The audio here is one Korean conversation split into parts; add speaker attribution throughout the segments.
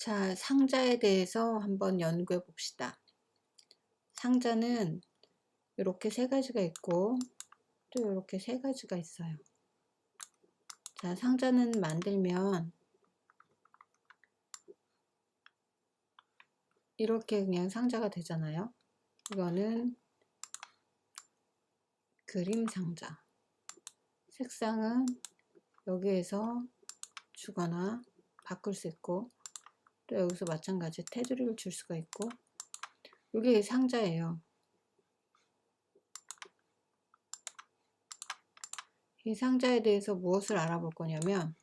Speaker 1: 자, 상자에 대해서 한번 연구해 봅시다. 상자는 이렇게 세 가지가 있고 또 이렇게 세 가지가 있어요. 자, 상자는 만들면 이렇게 그냥 상자가 되잖아요. 이거는 그림 상자. 색상은 여기에서 주거나 바꿀 수 있고 또 여기서 마찬가지 테두리를 줄 수가 있고 이게 상자예요. 이 상자에 대해서 무엇을 알아볼 거냐면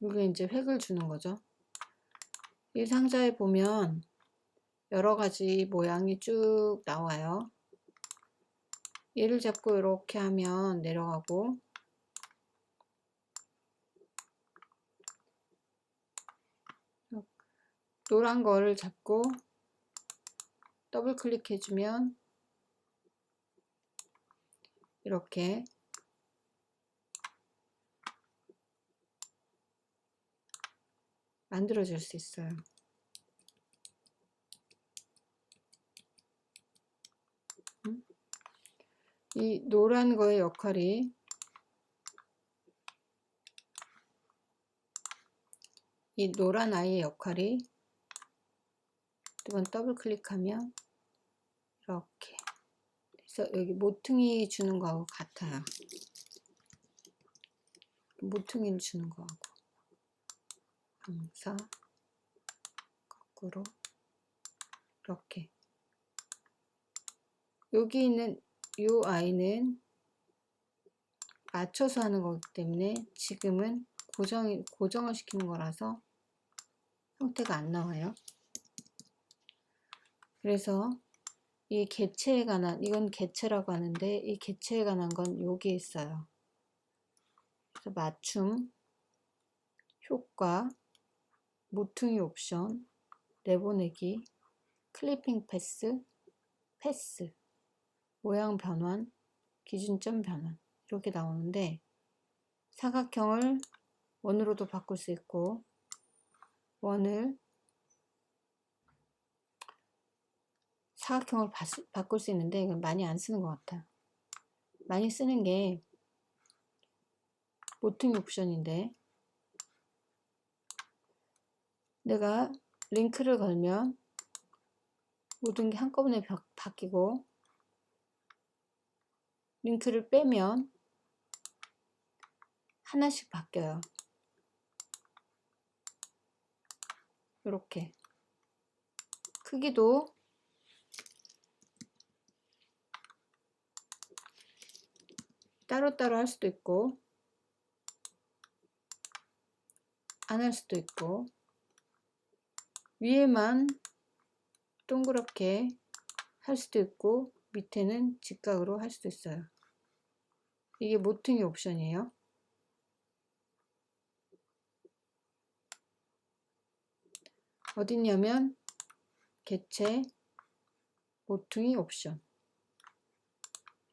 Speaker 1: 이게 이제 획을 주는 거죠. 이 상자에 보면 여러 가지 모양이 쭉 나와요. 얘를 잡고 이렇게 하면 내려가고 노란 거를 잡고 더블 클릭해 주면 이렇게 만들어 줄 수 있어요. 음? 이 노란 거의 역할이 이 노란 아이의 역할이 두 번 더블 클릭하면 이렇게. 그래서 여기 모퉁이 주는 거하고 같아요. 모퉁이를 주는 거하고. 감사. 거꾸로. 이렇게. 여기 있는 이 아이는 맞춰서 하는 거기 때문에 지금은 고정, 고정을 시키는 거라서 형태가 안 나와요. 그래서 이 개체에 관한 이건 개체라고 하는데 이 개체에 관한 건 여기에 있어요. 그래서 맞춤, 효과, 모퉁이 옵션, 내보내기, 클리핑 패스, 패스, 모양 변환, 기준점 변환 이렇게 나오는데 사각형을 원으로도 바꿀 수 있고 원을 사각형을 바, 꿀 수 있는데 이건 많이 안 쓰는 것 같아요. 많이 쓰는 게 모퉁이 옵션인데 내가 링크를 걸면 모든 게 한꺼번에 바, 바뀌고 링크를 빼면 하나씩 바뀌어요. 이렇게 크기도 따로따로 할 수도 있고 안 할 수도 있고 위에만 동그랗게 할 수도 있고 밑에는 직각으로 할 수도 있어요. 이게 모퉁이 옵션이에요. 어딨냐면 개체 모퉁이 옵션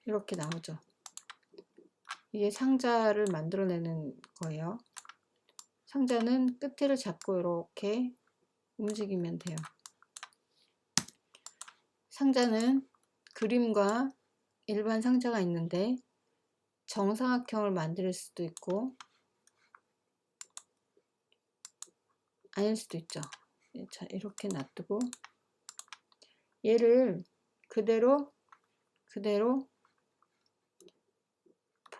Speaker 1: 이렇게 나오죠. 이게 상자를 만들어내는 거예요. 상자는 끝을 잡고 이렇게 움직이면 돼요. 상자는 그림과 일반 상자가 있는데 정사각형을 만들 수도 있고 아닐 수도 있죠. 자, 이렇게 놔두고 얘를 그대로 그대로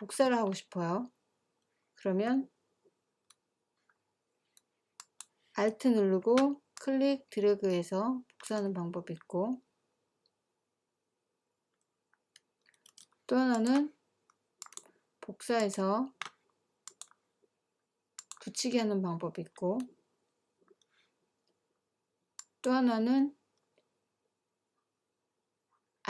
Speaker 1: 복사를 하고 싶어요. 그러면 Alt 누르고 클릭 드래그해서 복사하는 방법이 있고 또 하나는 복사해서 붙이기 하는 방법이 있고 또 하나는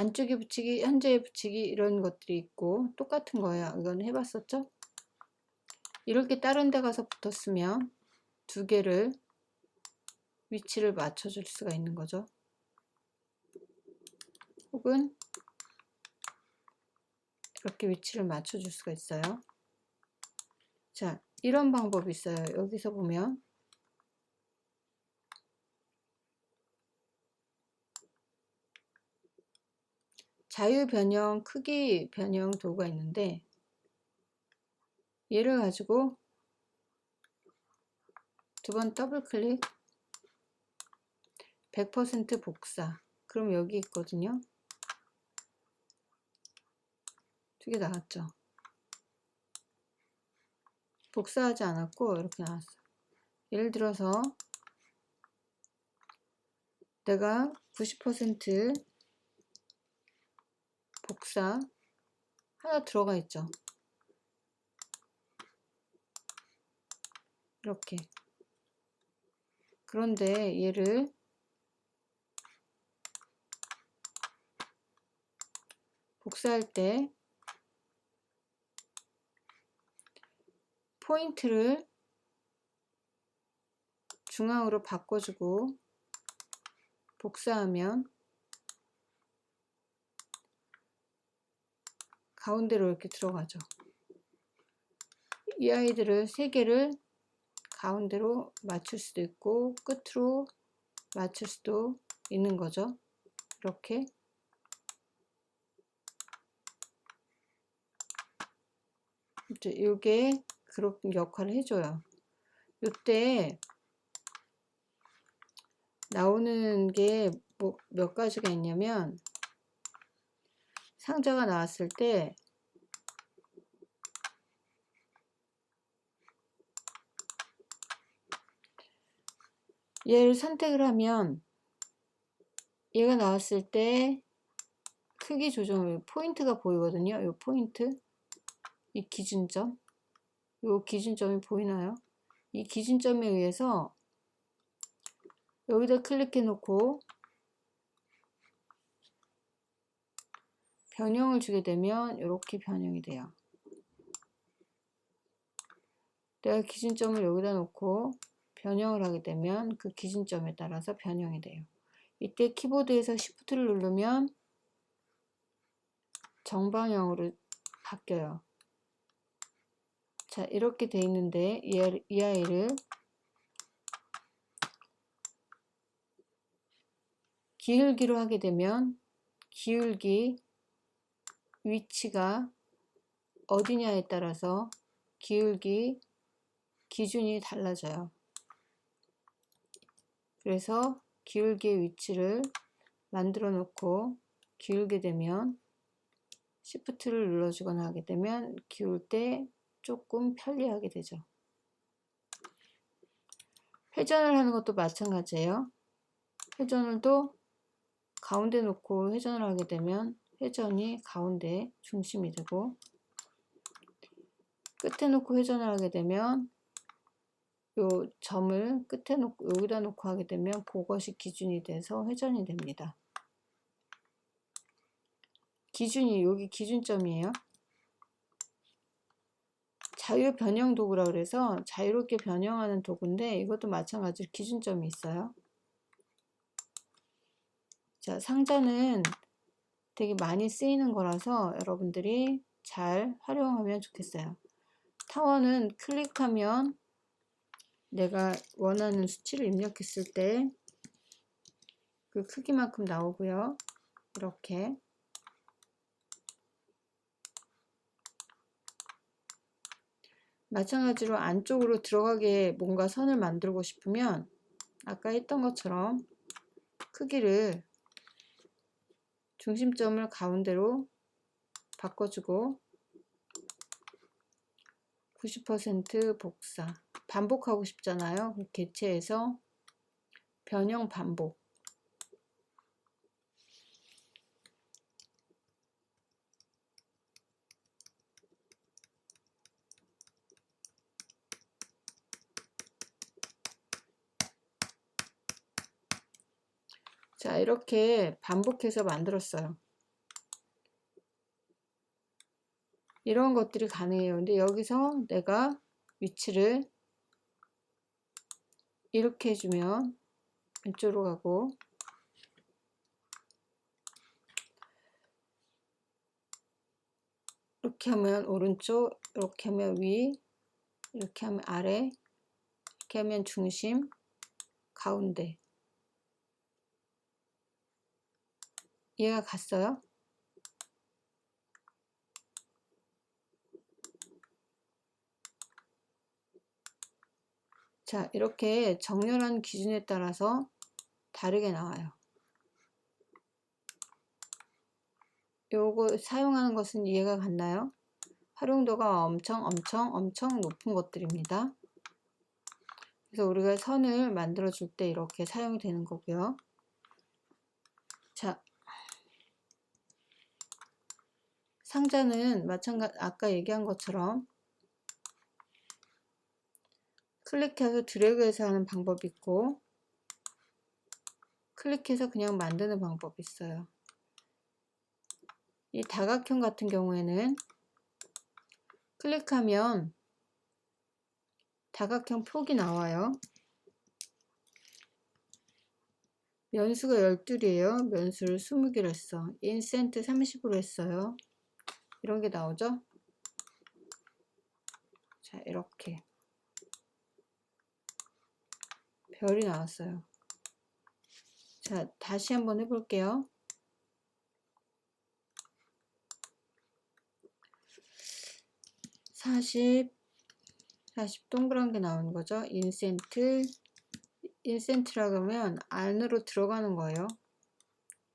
Speaker 1: 안쪽에 붙이기, 현재에 붙이기 이런 것들이 있고 똑같은 거예요. 이건 해봤었죠? 이렇게 다른 데 가서 붙었으면 두 개를 위치를 맞춰줄 수가 있는 거죠. 혹은 이렇게 위치를 맞춰줄 수가 있어요. 자, 이런 방법이 있어요. 여기서 보면 자유 변형, 크기 변형 도구가 있는데 얘를 가지고 두 번 더블 클릭 100% 복사. 그럼 여기 있거든요. 두 개 나왔죠? 복사하지 않았고 이렇게 나왔어. 예를 들어서 내가 90% 복사 하나 들어가 있죠. 이렇게. 그런데 얘를 복사할 때 포인트를 중앙으로 바꿔주고 복사하면 가운데로 이렇게 들어가죠. 이 아이들을 세 개를 가운데로 맞출 수도 있고 끝으로 맞출 수도 있는 거죠. 이렇게 이제 이게 그런 역할을 해줘요. 이때 나오는 게 뭐 몇 가지가 있냐면 상자가 나왔을 때 얘를 선택을 하면 얘가 나왔을 때 크기 조정 포인트가 보이거든요. 이 포인트 이 기준점 이 기준점이 보이나요? 이 기준점에 의해서 여기다 클릭해 놓고 변형을 주게 되면 이렇게 변형이 돼요. 내가 기준점을 여기다 놓고 변형을 하게 되면 그 기준점에 따라서 변형이 돼요. 이때 키보드에서 Shift를 누르면 정방향으로 바뀌어요. 자 이렇게 돼 있는데 이, 이 아이를 기울기로 하게 되면 기울기 위치가 어디냐에 따라서 기울기 기준이 달라져요. 그래서 기울기의 위치를 만들어 놓고 기울게 되면 Shift를 눌러주거나 하게 되면 기울 때 조금 편리하게 되죠. 회전을 하는 것도 마찬가지예요. 회전을 또 가운데 놓고 회전을 하게 되면 회전이 가운데 중심이 되고 끝에 놓고 회전을 하게 되면 요 점을 끝에 놓고 여기다 놓고 하게 되면 그것이 기준이 돼서 회전이 됩니다. 기준이 여기 기준점이에요. 자유 변형 도구라 그래서 자유롭게 변형하는 도구인데 이것도 마찬가지로 기준점이 있어요. 자, 상자는 되게 많이 쓰이는 거라서 여러분들이 잘 활용하면 좋겠어요. 타원은 클릭하면 내가 원하는 수치를 입력했을 때 그 크기만큼 나오고요. 이렇게 마찬가지로 안쪽으로 들어가게 뭔가 선을 만들고 싶으면 아까 했던 것처럼 크기를 중심점을 가운데로 바꿔주고 90% 복사 반복하고 싶잖아요. 개체해서 변형 반복 자 이렇게 반복해서 만들었어요. 이런 것들이 가능해요. 근데 여기서 내가 위치를 이렇게 해주면 왼쪽으로 가고. 이렇게 하면 오른쪽 이렇게 하면 위 이렇게 하면 아래 이렇게 하면 중심 가운데 얘가 갔어요 자 이렇게 정렬한 기준에 따라서 다르게 나와요 요거 사용하는 것은 이해가 갔나요? 활용도가 엄청 엄청 엄청 높은 것들입니다. 그래서 우리가 선을 만들어 줄 때 이렇게 사용이 되는 거고요. 자, 상자는 마찬가지 아까 얘기한 것처럼 클릭해서 드래그해서 하는 방법이 있고 클릭해서 그냥 만드는 방법이 있어요. 이 다각형 같은 경우에는 클릭하면 다각형 폭이 나와요. 면수가 12이에요. 면수를 20개로 했어. 인센트 30으로 했어요. 이런 게 나오죠? 자, 이렇게. 별이 나왔어요. 자, 다시 한번 해볼게요. 40, 40 동그란 게 나오는 거죠. 인센트, 인센트라 그러면 안으로 들어가는 거예요.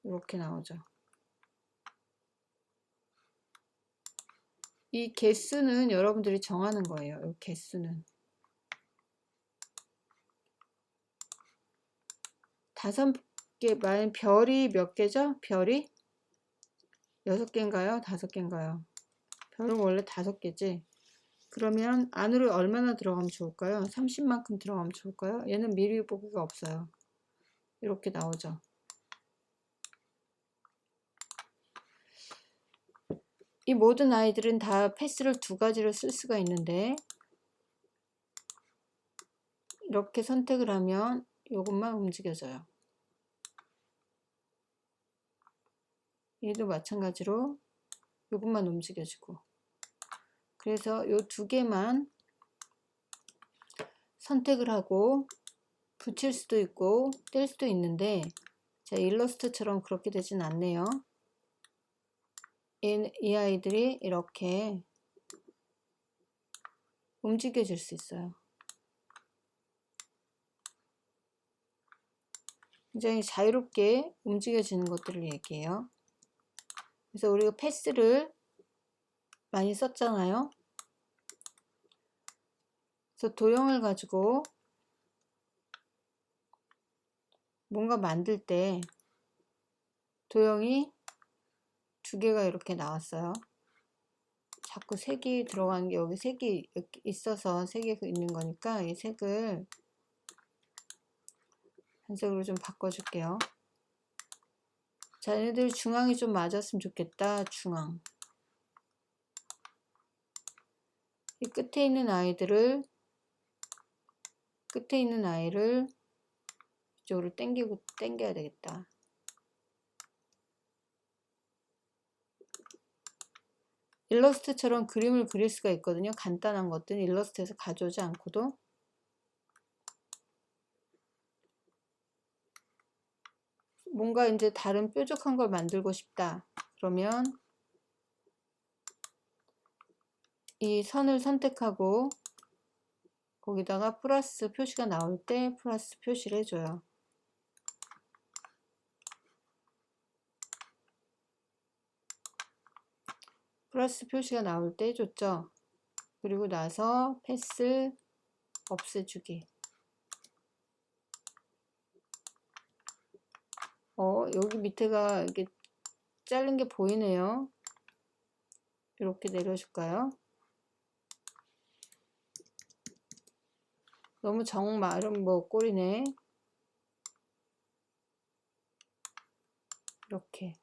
Speaker 1: 이렇게 나오죠. 이 개수는 여러분들이 정하는 거예요. 이 개수는. 다섯 개, 만 별이 몇 개죠? 별이? 여섯 개인가요? 다섯 개인가요? 별은 원래 다섯 개지. 그러면 안으로 얼마나 들어가면 좋을까요? 30만큼 들어가면 좋을까요? 얘는 미리 보기가 없어요. 이렇게 나오죠. 이 모든 아이들은 다 패스를 두 가지로 쓸 수가 있는데 이렇게 선택을 하면 이것만 움직여져요. 얘도 마찬가지로 이것만 움직여지고 그래서 이 두 개만 선택을 하고 붙일 수도 있고 뗄 수도 있는데 자 일러스트처럼 그렇게 되진 않네요 이, 이 아이들이 이렇게 움직여질 수 있어요 굉장히 자유롭게 움직여지는 것들을 얘기해요 그래서 우리가 패스를 많이 썼잖아요. 그래서 도형을 가지고 뭔가 만들 때 도형이 두 개가 이렇게 나왔어요. 자꾸 색이 들어간 게 여기 색이 있어서 색이 있는 거니까 이 색을 한색으로 좀 바꿔줄게요. 자, 얘네들 중앙이 좀 맞았으면 좋겠다. 중앙. 이 끝에 있는 아이들을 끝에 있는 아이를 이쪽으로 당기고 당겨야 되겠다. 일러스트처럼 그림을 그릴 수가 있거든요. 간단한 것들은 일러스트에서 가져오지 않고도 뭔가 이제 다른 뾰족한 걸 만들고 싶다. 그러면 이 선을 선택하고 거기다가 플러스 표시가 나올 때 플러스 표시를 해줘요. 플러스 표시가 나올 때 해줬죠. 그리고 나서 패스 없애주기. 어, 여기 밑에가 이렇게 자른 게 보이네요. 이렇게 내려줄까요? 너무 정마름 뭐 꼴이네. 이렇게.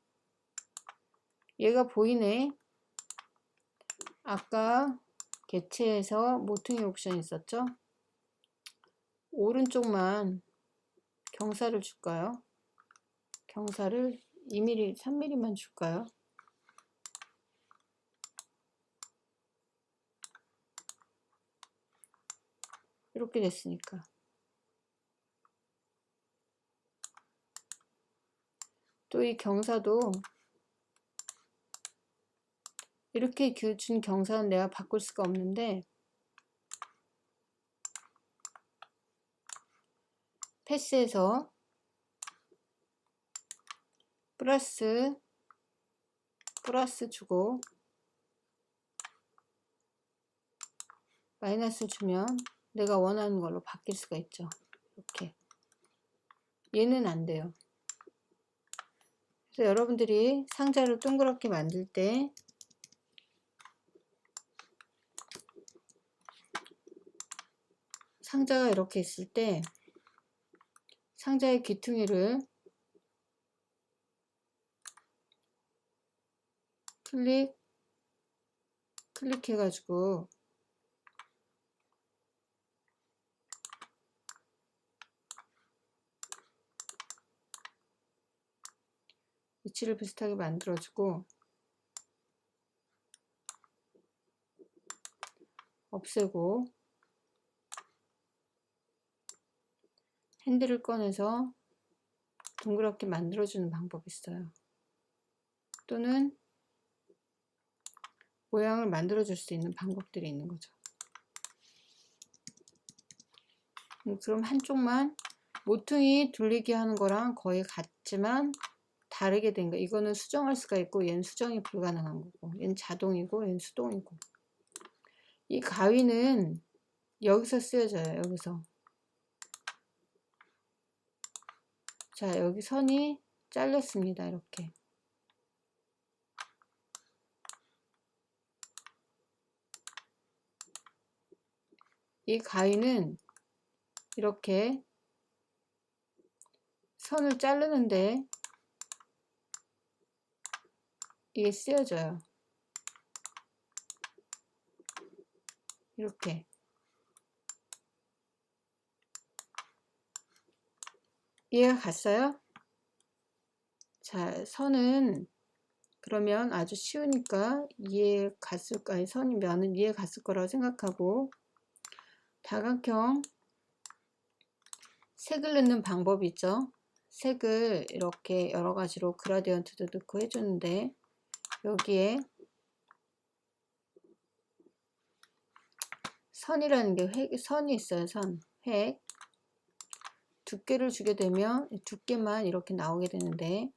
Speaker 1: 얘가 보이네. 아까 개체에서 모퉁이 옵션 있었죠? 오른쪽만 경사를 줄까요? 경사를 2mm, 3mm만 줄까요? 이렇게 됐으니까 또 이 경사도 이렇게 준 경사는 내가 바꿀 수가 없는데 패스해서 플러스 플러스 주고 마이너스 주면 내가 원하는 걸로 바뀔 수가 있죠. 이렇게 얘는 안 돼요. 그래서 여러분들이 상자를 동그랗게 만들 때 상자가 이렇게 있을 때 상자의 귀퉁이를 클릭 클릭해 가지고 위치를 비슷하게 만들어주고 없애고 핸들을 꺼내서 동그랗게 만들어주는 방법이 있어요. 또는 모양을 만들어 줄 수 있는 방법들이 있는 거죠. 음, 그럼 한쪽만 모퉁이 돌리기 하는 거랑 거의 같지만 다르게 된 거. 이거는 수정할 수가 있고 얘는 수정이 불가능한 거고 얘는 자동이고 얘는 수동이고 이 가위는 여기서 쓰여져요. 여기서 자 여기 선이 잘렸습니다. 이렇게 이 가위는 이렇게 선을 자르는데 이게 쓰여져요. 이렇게 이해가 갔어요? 자, 선은 그러면 아주 쉬우니까 이해 갔을까? 선이 면은 이해 갔을 거라고 생각하고 다각형 색을 넣는 방법이 있죠. 색을 이렇게 여러 가지로 그라디언트도 넣고 해주는데 여기에 선이라는 게 획, 선이 있어요. 선, 획. 두께를 주게 되면 두께만 이렇게 나오게 되는데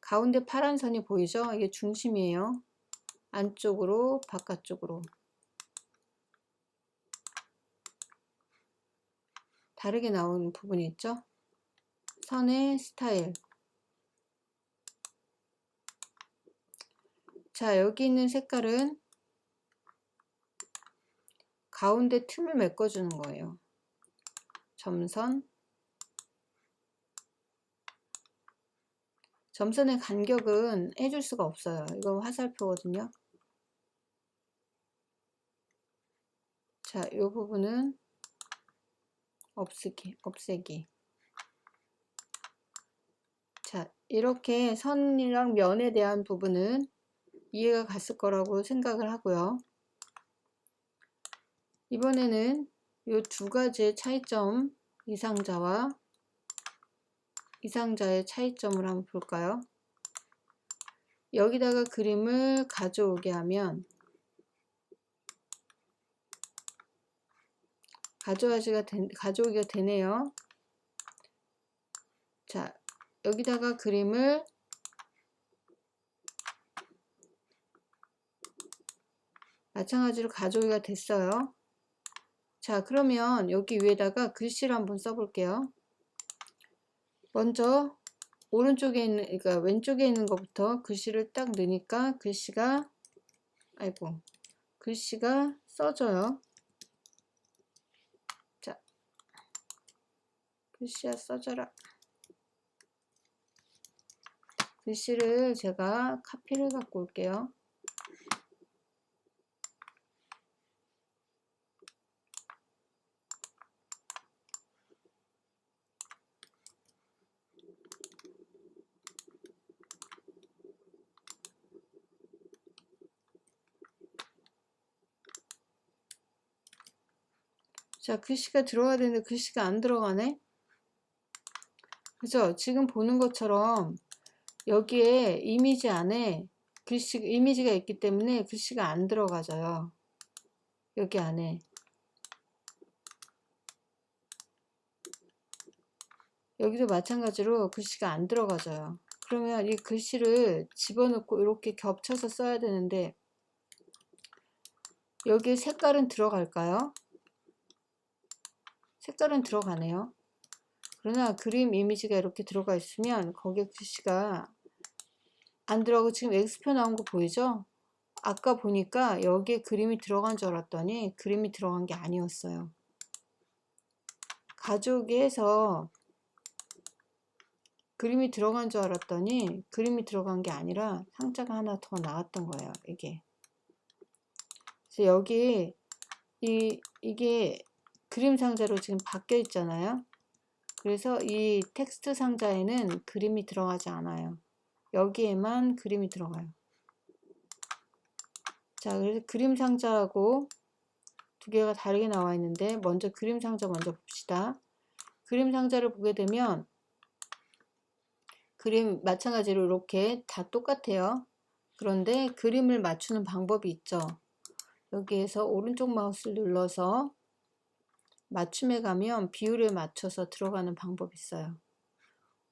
Speaker 1: 가운데 파란 선이 보이죠? 이게 중심이에요. 안쪽으로 바깥쪽으로 다르게 나오는 부분이 있죠? 선의 스타일 자 여기 있는 색깔은 가운데 틈을 메꿔주는 거예요. 점선 점선의 간격은 해줄 수가 없어요. 이거 화살표거든요. 자, 이 부분은 없애기, 없애기. 자, 이렇게 선이랑 면에 대한 부분은 이해가 갔을 거라고 생각을 하고요. 이번에는 이 두 가지의 차이점 이상자와 이상자의 차이점을 한번 볼까요? 여기다가 그림을 가져오게 하면 가져가기가 되, 가져오기가 되네요. 자, 여기다가 그림을 마찬가지로 가져오기가 됐어요. 자, 그러면 여기 위에다가 글씨를 한번 써볼게요. 먼저 오른쪽에 있는, 그러니까 왼쪽에 있는 것부터 글씨를 딱 넣으니까 글씨가, 아이고, 글씨가 써져요. 자, 글씨가 써져라. 글씨를 제가 카피를 갖고 올게요. 자, 글씨가 들어가야 되는데 글씨가 안 들어가네. 그죠? 지금 보는 것처럼 여기에 이미지 안에 글씨, 이미지가 있기 때문에 글씨가 안 들어가져요. 여기 안에. 여기도 마찬가지로 글씨가 안 들어가져요. 그러면 이 글씨를 집어넣고 이렇게 겹쳐서 써야 되는데 여기 색깔은 들어갈까요? 색깔은 들어가네요. 그러나 그림 이미지가 이렇게 들어가 있으면 거기에 글씨가 안 들어가고 지금 X표 나온 거 보이죠? 아까 보니까 여기에 그림이 들어간 줄 알았더니 그림이 들어간 게 아니었어요. 가족이 해서 그림이 들어간 줄 알았더니 그림이 들어간 게 아니라 상자가 하나 더 나왔던 거예요. 이게. 그래서 여기 이 이게 그림 상자로 지금 바뀌어 있잖아요. 그래서 이 텍스트 상자에는 그림이 들어가지 않아요. 여기에만 그림이 들어가요. 자, 그래서 그림 상자하고 두 개가 다르게 나와 있는데 먼저 그림 상자 먼저 봅시다. 그림 상자를 보게 되면 그림 마찬가지로 이렇게 다 똑같아요. 그런데 그림을 맞추는 방법이 있죠. 여기에서 오른쪽 마우스를 눌러서 맞춤에 가면 비율에 맞춰서 들어가는 방법이 있어요.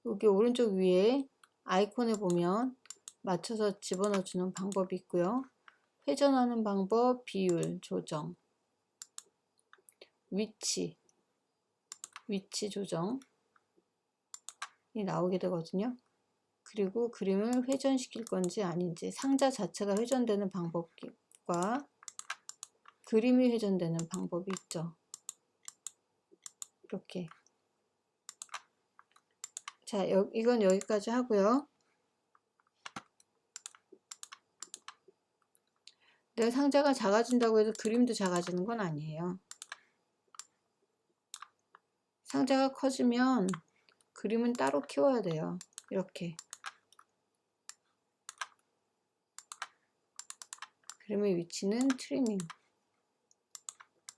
Speaker 1: 여기 오른쪽 위에 아이콘에 보면 맞춰서 집어넣어 주는 방법이 있고요. 회전하는 방법, 비율, 조정, 위치, 위치 조정 이 나오게 되거든요. 그리고 그림을 회전시킬 건지 아닌지 상자 자체가 회전되는 방법과 그림이 회전되는 방법이 있죠. 이렇게 자 여, 이건 여기까지 하고요. 내가 상자가 작아진다고 해서 그림도 작아지는 건 아니에요. 상자가 커지면 그림은 따로 키워야 돼요. 이렇게. 그림의 위치는 트리밍.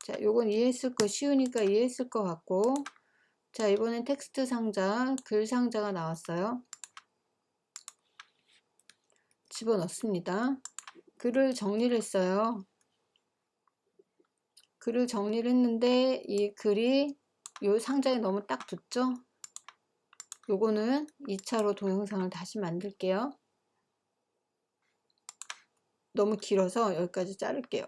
Speaker 1: 자, 요건 이해했을 거 쉬우니까 이해했을 것 같고 자, 이번엔 텍스트 상자, 글 상자가 나왔어요. 집어넣습니다. 글을 정리를 했어요. 글을 정리를 했는데 이 글이 요 상자에 너무 딱 붙죠? 요거는 2차로 동영상을 다시 만들게요. 너무 길어서 여기까지 자를게요.